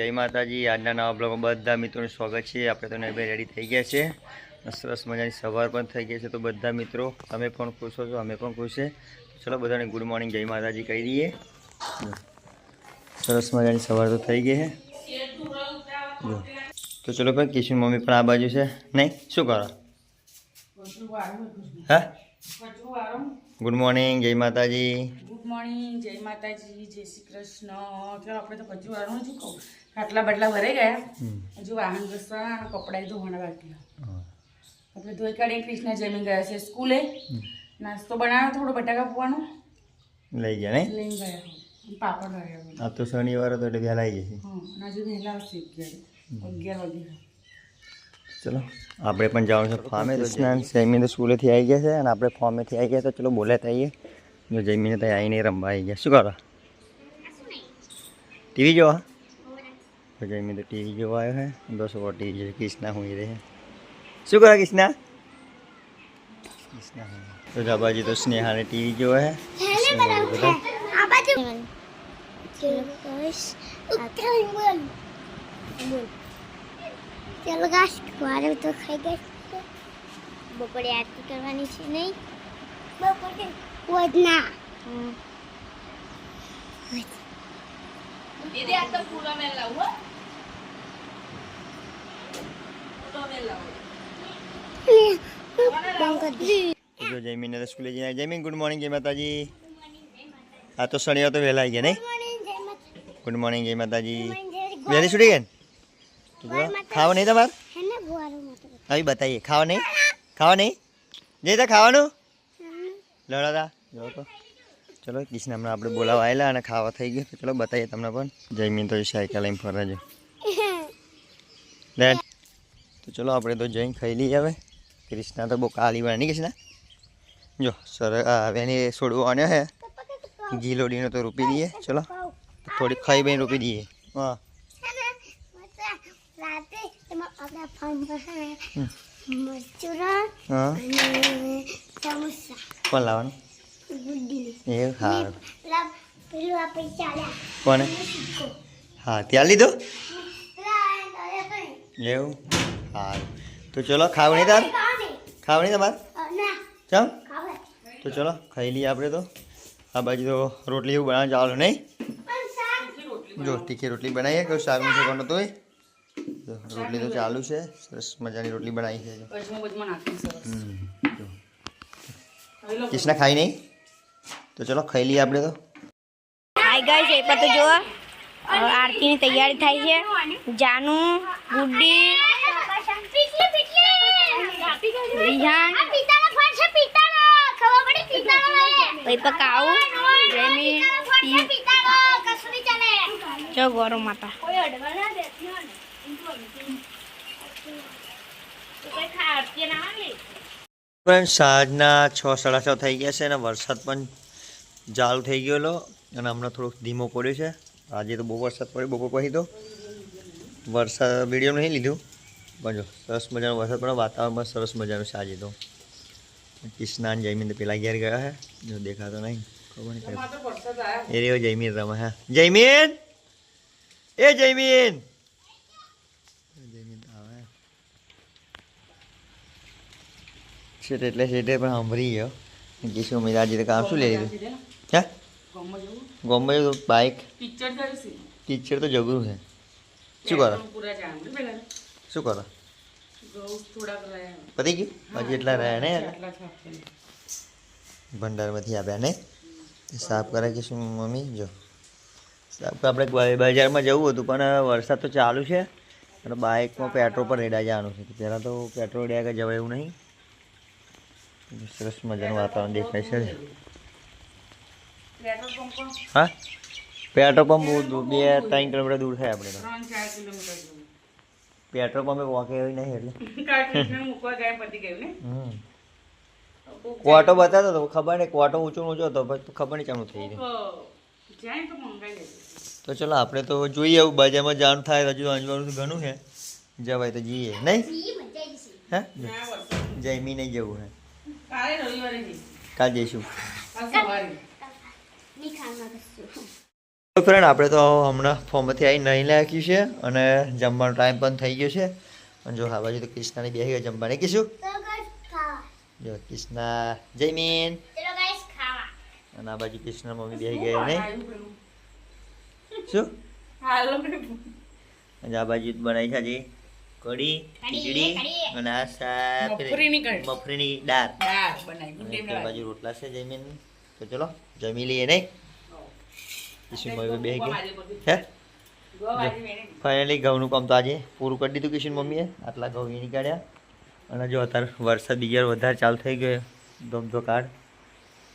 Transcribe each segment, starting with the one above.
જય માતાજી, આજના નવા બ્લોગમાં બધા મિત્રોનું સ્વાગત છે. આપણે તો નવી રેડી થઈ ગયા છે. સરસ મજાની સવાર પણ થઈ ગઈ છે. તો બધા મિત્રો, તમે પણ ખુશ હો છો અમે પણ ખુશ છે. ચલો બધાને ગુડ મોર્નિંગ જય માતાજી કહી દઈએ. સરસ મજાની સવાર તો થઈ ગઈ છે તો ચલો ભાઈ કિશન મમ્મી પણ આ બાજુ છે. નહીં, શું કરો? હા? ગુડ મોર્નિંગ જય માતાજી. ગુડ મોર્નિંગ જય માતાજી, જય શ્રી કૃષ્ણ. આપણે તો કચરું વાળવાનું શું કહું? ખાટલા બાટલા ભરાઈ ગયા. હજુ વાહન ઘસવાના અને કપડાં ધોવાના બાકી. આપણે ધોઈ કાઢીને ક્રિષ્ના જમી ગયા છે સ્કૂલે. નાસ્તો બનાવ્યો થોડો બટાકા પવાનું. લઈ ગયા નહીં લઈને ગયા પાપડ આ તો શનિવાર હતો એટલે વહેલા આવી જશે. હા હજુ વહેલા આવશે અગિયાર. અગિયાર વાગે. ચલો આપણે પણ જવાનું છે ફાર્મે. તો સ્નાન તો સ્કૂલેથી આવી ગયા છે અને આપણે ફોર્મેથી આવી ગયા તો ચલો બોલાતા આવીએ જો જમીને ત્યાં આવીને રમવા આવી ગયા. શું કરો? ટીવી જોવા. તો જમીને તો ટીવી જોવા આવ્યો છે દસ ઓવર ટીવી જોઈ કૃષ્ણા હું રહે શું કરો કૃષ્ણા કૃષ્ણા હુઈ. તો જાબાજી તો સ્નેહાને ટીવી જોવા બધા ચાલો ગાશ મારે તો ખાઈ ગઈ બપોરે આરતી કરવાની છે નહીં બપોરે વધના તો જો જયમીન તો સ્કૂલે જઈને જમીન ગુડ મોર્નિંગ જય માતાજી. આ તો શનિવાર તો વહેલા આવી ગયા નહીં? ગુડ મોર્નિંગ જય માતાજી. વહેલી છૂટી ગયા ને? ખાવા નહીં તમારે? હે ને બુઆરો મોટો આવી બતાવીએ ખાવા નહીં? ખાવા નહીં? જઈ તા ખાવાનું. લડાતા જો તો. ચલો કિશન હમણાં આપણે બોલાવા આવેલા અને ખાવા થઈ ગયું તો ચલો બતાવીએ તમને પણ. જયમીન તો સાયકલ લઈને ફરવા જો લેટ તો ચલો આપણે તો જઈને ખાઈ લઈએ હવે. ક્રિષ્ના તો બહુ કાલી બની ક્રિષ્ના જો સર એની છોડવો આને હે. ઘી લોડીનો તો રૂપી દઈએ. ચલો થોડી ખાઈ બી રૂપી દઈએ. હા. હા. કોણ લાવવાનું? એ ચાલ્યા કોને? હા ત્યાં લીધો? એવું? સારું તો ચલો ખાવણી તાર? ખાવણી તમારે? ચમ? તો ચલો, ખાઈ લઈએ આપણે તો. આ બાજુ તો રોટલી એવું બનાવવાનું ચાલો નહીં? જો, તીખી રોટલી બનાવીએ કયું સારું નથી કરવાનું તોય રોટલી તો ચાલુ છે, સરસ મજાની રોટલી બનાવી છે. કિસના ખાઈ નહીં? તો ચલો, ખાઈ લઈએ આપણે તો. હાય ગાઈસ એ આરતીની તૈયારી થાય છે. જાનુ, ગુડ્ડી રિહાન. પછી પકાવું. જેમી જો ગોરો માતા. પણ સાંજના છ સાડા છ થઈ ગયા છે અને વરસાદ પણ ચાલુ થઈ ગયેલો અને હમણાં થોડોક ધીમો પડ્યો છે. આજે તો બહુ વરસાદ પડ્યો બપોર પછી તો. વરસાદ વીડિયો નહીં લીધું. પણ જો સરસ મજાનો વરસાદ પડે વાતાવરણમાં સરસ મજાનું આજે તો. કિસ્નાન જયમીન તો પેલા ઘેર ગયા હે જો દેખાતો નહીં ખબર નહીં એ રહ્યો જયમીન રમે હા. જયમીન! એ જયમીન! જયમીન આવે. શેઠ એટલે શેઠે પણ સાંભળી ગયો. કિશોર મેં આજે તો કામ શું લઈ લીધું? હે? ગોમ્બે તો બાઇક ટીચર તો જગરું છે. શું કરો? પૂરા જાણ પેલા શું કરો? પતી ગયું? હજી એટલા રહ્યા ને. ભંડારમાંથી આવ્યા ને? સાફ કરે કે શું મમ્મી જો. સાફ આપણે બજારમાં જવું હતું પણ વરસાદ તો ચાલુ છે. અને બાઇકમાં પેટ્રોલ પર રેડા જવાનું છે. પહેલાં તો પેટ્રોલ રેડા કે જવાય એવું નહીં. સરસ મજાનું વાતાવરણ દેખાય છે. પેટ્રોલ પંપ પણ? હા? પેટ્રોલ પંપ બહુ બે ત્રણ કિલોમીટર દૂર થાય આપણે તો ત્રણ ચાર કિલોમીટર જેવું પેટ્રોલ પંપે વોકે એવી નહીં એટલે. મૂકવા ગયા પતી ગયું ને? હમ. ક્વાટો બતાવતો હતો ખબર નહીં ક્વાટો ઊંચો ઊંચો હતો પછી ખબર નહીં ચાલુ થઈ ગયું. તો જાય તો મંગાઈ લેજો. તો ચલો આપણે તો જોઈએ એવું બજારમાં જવાનું થાય હજુ અંજવાનું ઘણું છે. જવાય તો જઈએ. નહીં? હે? ના જયમી નહીં જવું હે. કાલે રવિવારે જઈશું. તો ફ્રેન્ડ આપણે તો હમણાં ફોર્મથી આવી નહીં લાગ્યું છે અને જમવાનો ટાઈમ પણ થઈ ગયો છે. અને જો હા બાજુ તો કૃષ્ણાની બેસી ગઈ જમવાને. કીશું? જો કૃષ્ણા જય મીન. અને આ બાજુ કૃષ્ણ મમ્મી બેસી ગયા નહીં? શું? હાલો અને આ બાજુ બનાવી છે હજી કઢી ખીચડી અને આ સા મફરીની દાળ. બાજુ રોટલા છે જમીન. તો ચલો જમી લઈએ નહીં? કિશન મમ્મી બે ગયા? હે? ફાઇનલી ઘઉંનું કામ તો આજે પૂરું કરી દીધું કિશન મમ્મીએ. આટલા ઘઉં એ નીકાળ્યા. અને જો અત્યારે વરસાદ બીજા વધારે ચાલુ થઈ ગયો ધોમધો કાઢ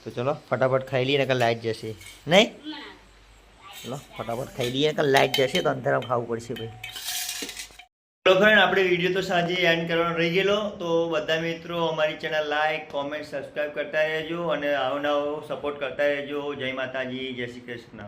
તો ચલો ફટાફટ ખાઈ લઈએ ને લાઈટ જશે. નહીં? ચલો ફટાફટ ખાઈ લઈએ કે લાઈટ જશે તો અંધારામાં ખાવું પડશે ભાઈ. હેલો ફ્રેન્ડ આપણે વીડિયો તો સાંજે એન્ડ કરવાનો રહી ગયેલો. તો બધા મિત્રો અમારી ચેનલ લાઈક કોમેન્ટ સબસ્ક્રાઈબ કરતા રહેજો અને આવો નવો સપોર્ટ કરતા રહેજો. જય માતાજી જય શ્રી કૃષ્ણ.